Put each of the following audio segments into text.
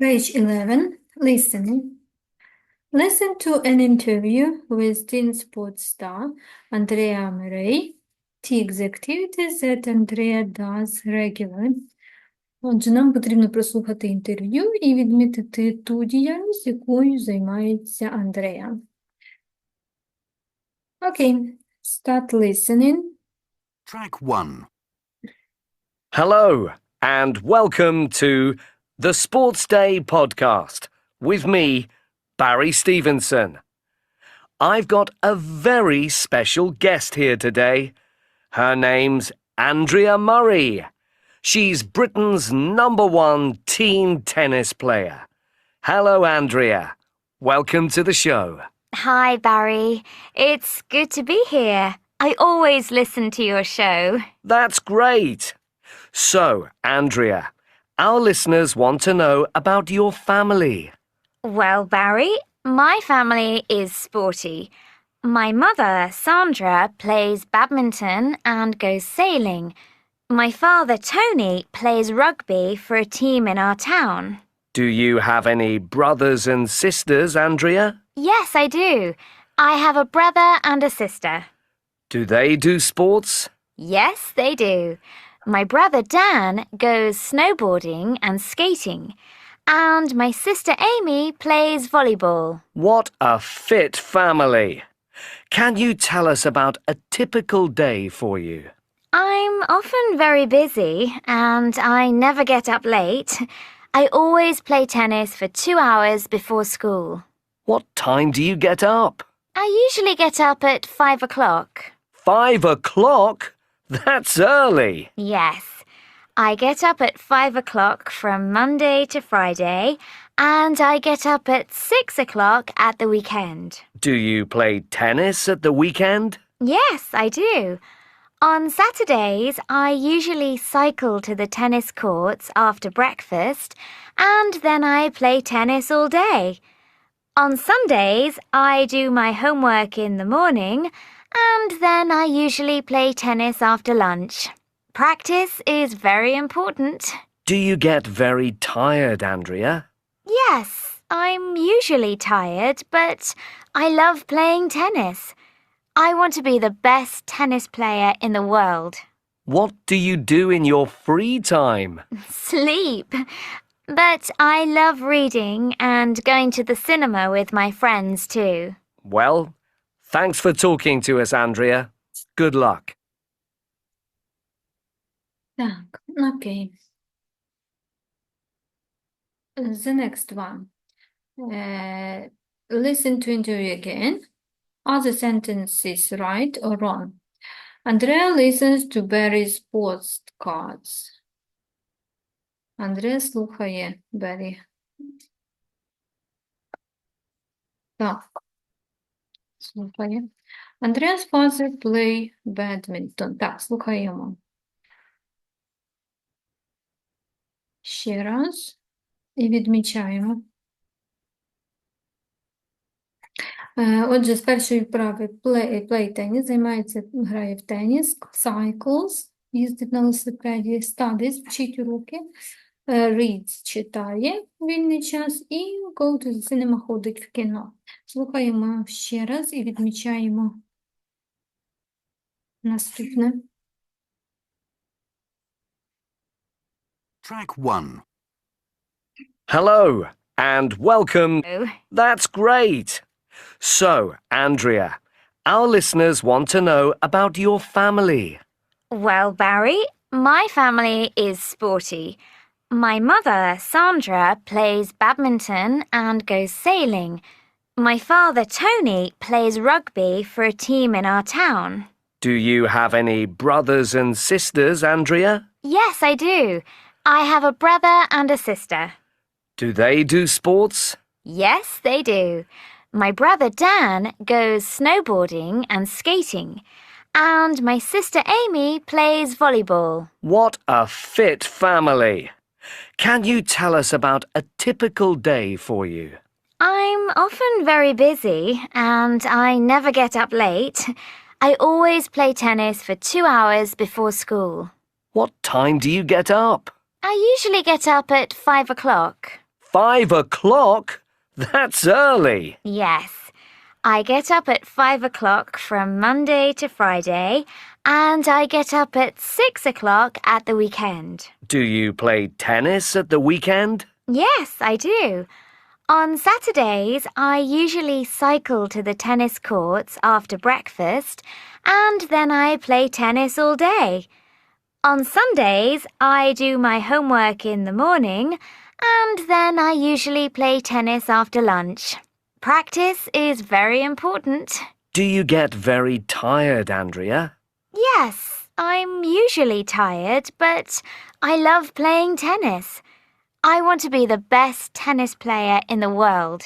Page 11, listening. Listen to an interview with teen sports star Andrea Murray. Tick the activities that Andrea does regularly. Отже, нам потрібно прослухати інтерв'ю і відмітити ту діяльність, якою займається Андреа. Окей, start listening. Track 1. Hello, and welcome to the Sports Day podcast with me, Barry Stevenson. I've got a very special guest here today. Her name's Andrea Murray. She's Britain's number one teen tennis player. Hello, Andrea. Welcome to the show. Hi, Barry. It's good to be here. I always listen to your show. That's great. So, Andrea, our listeners want to know about your family. Well, Barry, my family is sporty. My mother, Sandra, plays badminton and goes sailing. My father, Tony, plays rugby for a team in our town. Do you have any brothers and sisters, Andrea? Yes, I do. I have a brother and a sister. Do they do sports? Yes, they do. My brother Dan goes snowboarding and skating, and my sister Amy plays volleyball. What a fit family. Can you tell us about a typical day for you? I'm often very busy and I never get up late. I always play tennis for two hours before school. What time do you get up? I usually get up at five o'clock. Five o'clock? That's early. Yes. I get up at five o'clock from Monday to Friday, and I get up at six o'clock at the weekend. Do you play tennis at the weekend? Yes, I do. On Saturdays, I usually cycle to the tennis courts after breakfast, and then I play tennis all day. On Sundays, I do my homework in the morning, and then I usually play tennis after lunch. Practice is very important. Do you get very tired, Andrea? Yes, I'm usually tired, but I love playing tennis. I want to be the best tennis player in the world. What do you do in your free time? Sleep. But I love reading and going to the cinema with my friends too. Well, thanks for talking to us, Andrea. Good luck. Так, окей. The next one. Uh, listen to interview again. Are the sentences right or wrong? Andrea listens to Barry's postcards. Андреа слухає Барі. Так. Слухає. Andrea's father play badminton. Так, слухаємо. Ще раз. І відмічаємо. Е, Отже, з першої вправи play, play теніс, займається, грає в теніс, cycles, їздить на велосипеді, studies, вчить уроки, reads, читає вільний час і go to the cinema, ходить в кіно. Слухаємо ще раз і відмічаємо наступне. Track 1. Hello, and welcome. Oh, That's great. So, Andrea, our listeners want to know about your family. Well, Barry, my family is sporty. My mother, Sandra, plays badminton and goes sailing. My father, Tony, plays rugby for a team in our town. Do you have any brothers and sisters, Andrea? Yes, I do. I have a brother and a sister. Do they do sports? Yes, they do. My brother Dan goes snowboarding and skating, and my sister Amy plays volleyball. What a fit family. Can you tell us about a typical day for you? I'm often very busy and I never get up late. I always play tennis for two hours before school. What time do you get up? I usually get up at five o'clock. Five o'clock? That's early. Yes. I get up at five o'clock from Monday to Friday, and I get up at six o'clock at the weekend. Do you play tennis at the weekend? Yes, I do. On Saturdays, I usually cycle to the tennis courts after breakfast, and then I play tennis all day. On Sundays, I do my homework in the morning, and then I usually play tennis after lunch. Practice is very important. Do you get very tired, Andrea? Yes, I'm usually tired, but I love playing tennis. I want to be the best tennis player in the world.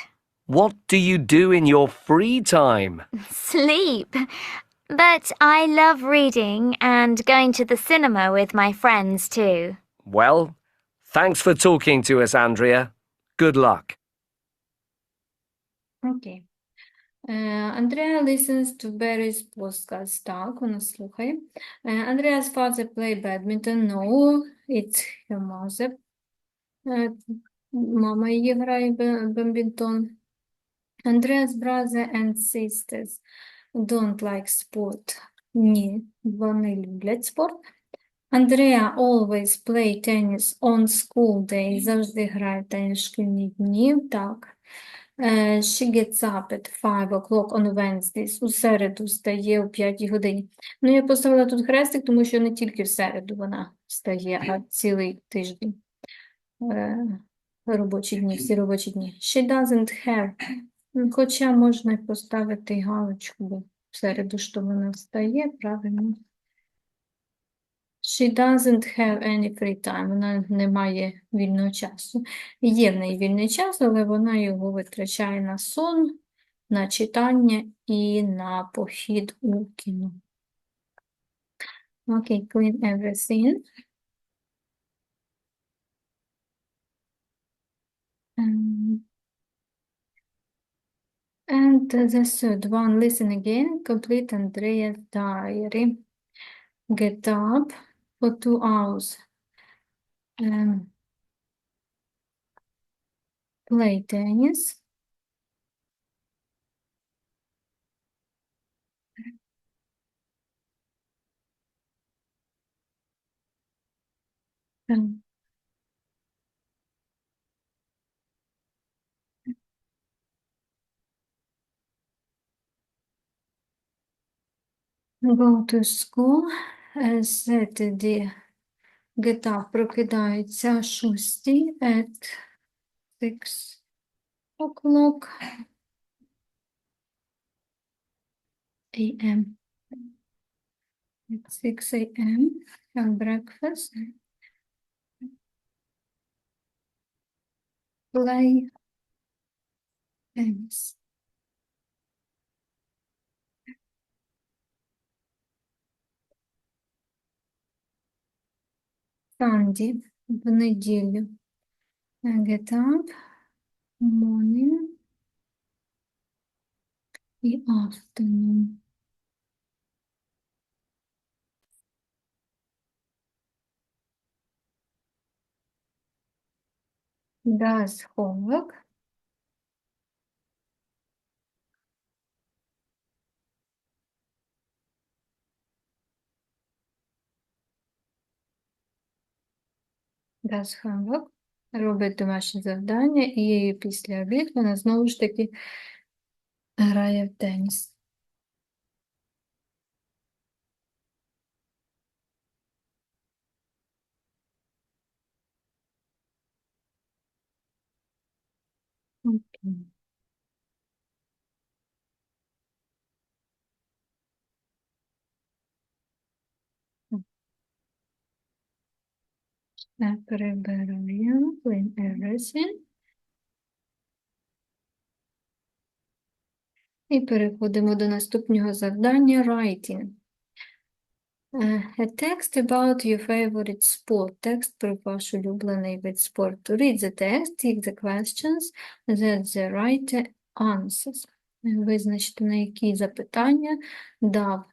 What do you do in your free time? Sleep. But I love reading and going to the cinema with my friends too. Well, thanks for talking to us, Andrea. Good luck. Окей. Е, Andrea listens to Barry's podcast. Так, вона слухає. Е, Andrea's father play badminton. No, it's her mother. Е, Мама її грає бадмінтон. Andrea's brother and sisters don't like sport. Ні, вони люблять спорт. Andrea always play tennis on school days. Завжди грає в теніс шкільні дні. Так. Е, She gets up at 5 o'clock on Wednesdays. У середу встає о 5 годині. Ну, я поставила тут хрестик, тому що не тільки в середу вона встає, а цілий тиждень. Е, Робочі дні, всі робочі дні. She doesn't have. Хоча можна й поставити галочку, бо в середу, що вона встає, правильно. She doesn't have any free time. Вона не має вільного часу. Є в неї вільний час, але вона його витрачає на сон, на читання і на похід у кіно. Окей, clean everything. And the third one, listen again, complete Andrea's diary. Get up for two hours. Um, play tennis. Um, Go to school. Uh, Saturday. Get up. Прокидається о шостій at six o'clock a.m. At 6 a.m. Have breakfast. Play tennis. Sunday, в неділю. Uh, Get up, morning і afternoon. Does homework. Does хамок, Робить домашнє завдання і після обід вона знову ж таки грає в теніс. Окей. Так, перебираємо, clean everything. І переходимо до наступного завдання writing. Е, A text about your favorite sport. Текст про ваш улюблений вид спорту. Read the text, tick the questions that the writer answers. Визначте, на які запитання дав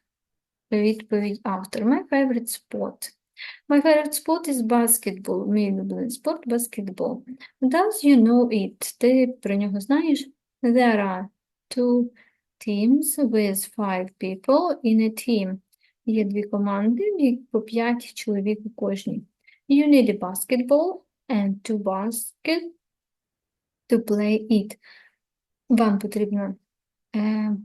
відповідь автор. My favorite sport. My favorite sport is basketball. Мій улюблений спорт – баскетбол. Does you know it? Ти про нього знаєш? There are two teams with five people in a team. Є дві команди, по п'ять чоловік у кожній. You need a basketball and two baskets to play it. Вам потрібно е,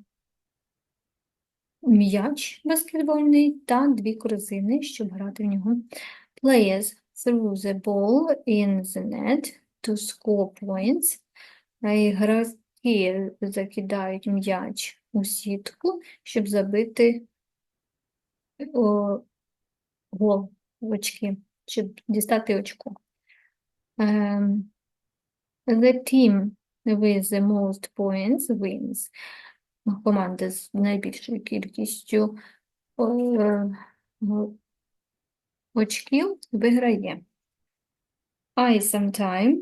м'яч баскетбольний та дві корзини, щоб грати в нього. Players throw the ball in the net to score points. Ігроки закидають м'яч у сітку, щоб забити гол очки, щоб дістати очко. Ем, The team with the most points wins. Команда з найбільшою кількістю е, ну, очків виграє. I sometime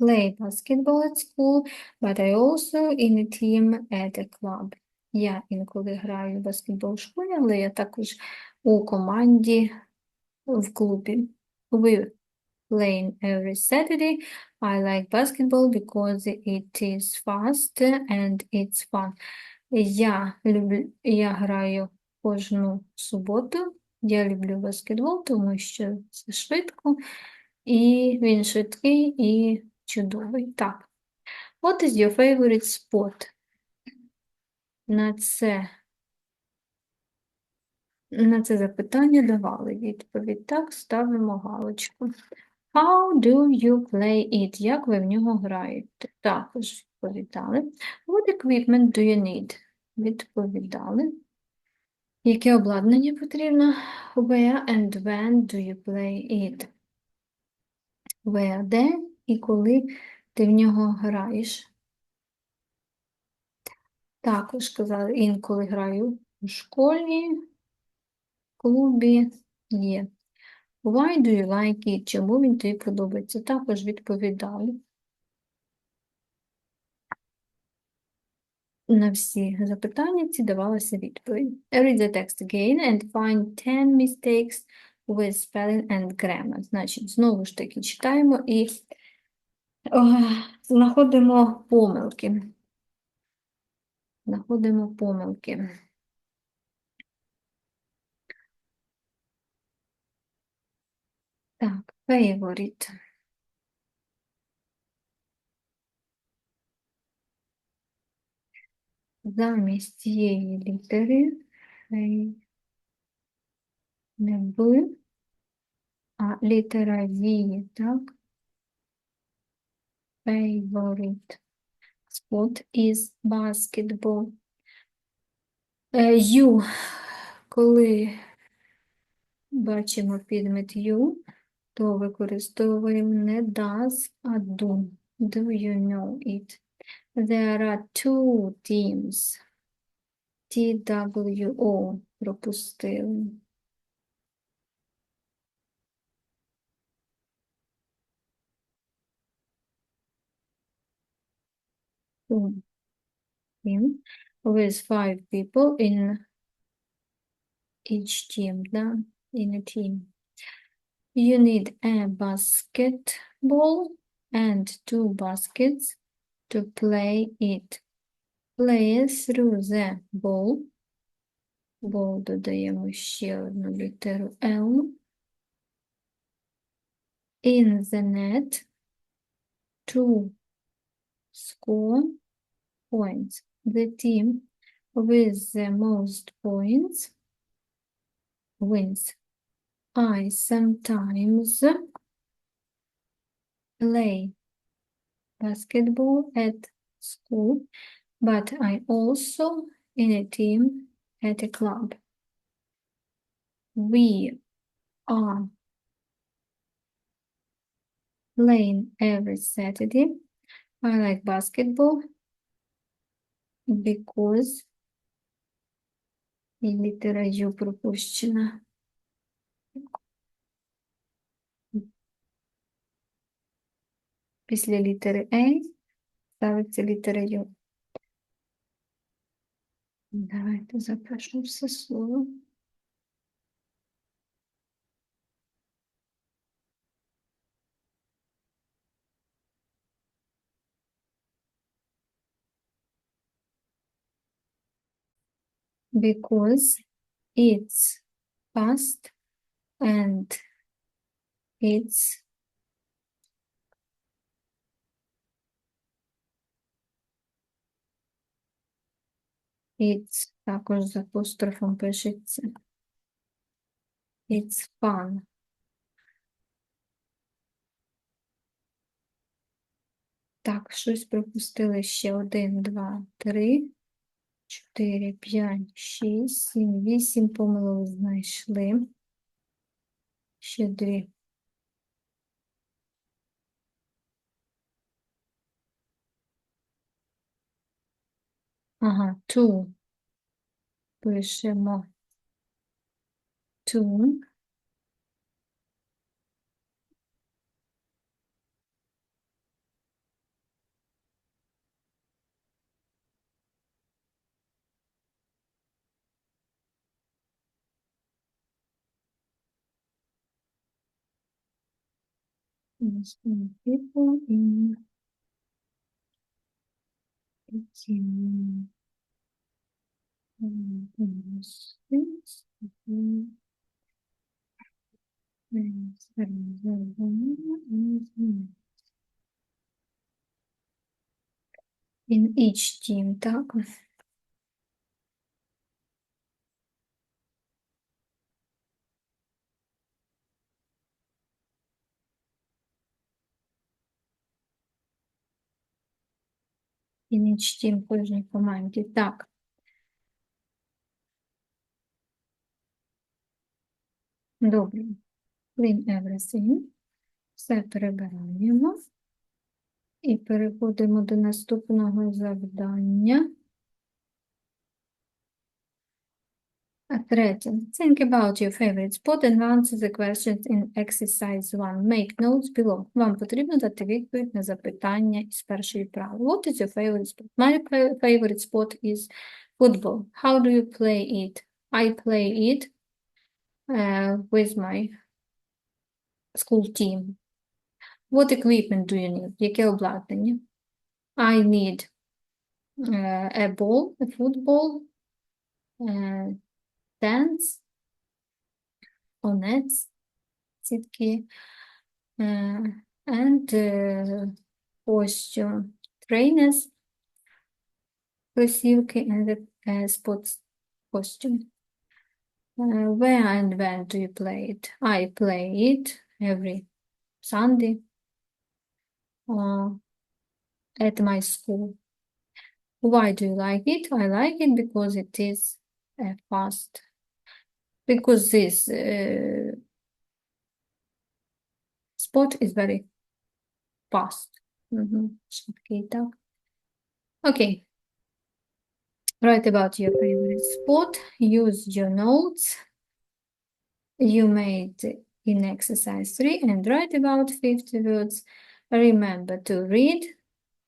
play basketball at school, but I also in a team at a club. Я інколи граю в баскетбол в школі, але я також у команді в клубі. We playing every Saturday. I like basketball because it is fast and it's fun. Я люблю, я граю кожну суботу. Я люблю баскетбол, тому що це швидко, і він швидкий і чудовий. Так. What is your favorite sport? На це, на це запитання давали відповідь. Так, ставимо галочку. How do you play it? Як ви в нього граєте? Також відповідали. What equipment do you need? Відповідали. Яке обладнання потрібно? Where and when do you play it? Where, де і коли ти в нього граєш? Також казали, інколи граю у школі, клубі є. Why do you like it? Чому він тобі подобається? Також відповідали. На всі запитання ці давалася відповідь. Read the text again and find 10 mistakes with spelling and grammar. Значить, знову ж таки читаємо і знаходимо помилки. Знаходимо помилки. Так, favorite. Замість цієї літери фей- не Б, а літера Ві, так? Favorite sport is basketball. Е, You, коли бачимо підмет you, то використовуємо не does, а do. Do you know it? There are two teams. TWO пропустили. Two team with five people in each team, да? In a team. You need a basketball and two baskets to play it. Play through the ball. Ball додаємо ще одну літеру L. In the net to score points. The team with the most points wins. I sometimes play basketball at school, but I also in a team at a club. We are playing every Saturday. I like basketball because і літера Ю пропущена. після літери «ей» ставиться літера Ю. Давайте запишемо все слово. Because it's past and it's it's також з апострофом пишеться. It's fun. Так, щось пропустили ще один, два, три, чотири, п'ять, шість, сім, вісім помилок знайшли. Ще дві. Ага, two. Пишемо two. Yes, many people in seven. In each team, так? Each team в кожній команді, так. Добре. Clean everything. Все перебираємо. І переходимо до наступного завдання. А третє. Think about your favorite spot and answer the questions in exercise 1. Make notes below. Вам потрібно дати відповідь на запитання із першої прави. What is your favorite sport? My fa- favorite sport is football. How do you play it? I play it uh, with my school team. What equipment do you need? Яке обладнання? I need uh, a ball, a football, uh, tents, or nets, сітки, uh, and uh, costume trainers, кросівки, and the uh, sports costume. Uh, where and when do you play it? I play it every Sunday uh, at my school. Why do you like it? I like it because it is uh, fast. Because this uh, sport is very fast. Мгм, швидкий, так. Okay. Write about your favorite sport. Use your notes you made in exercise 3 and write about 50 words. Remember to read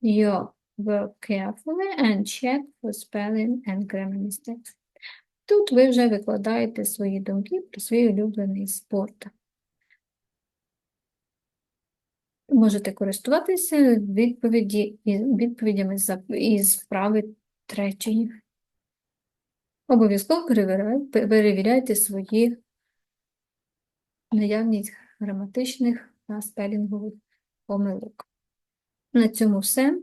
your work carefully and check for spelling and grammar mistakes. Тут ви вже викладаєте свої думки про свій улюблений спорт. Можете користуватися відповіді, відповідями за- із вправи третьої. Обов'язково перевіряйте свої наявність граматичних та спелінгових помилок. На цьому все.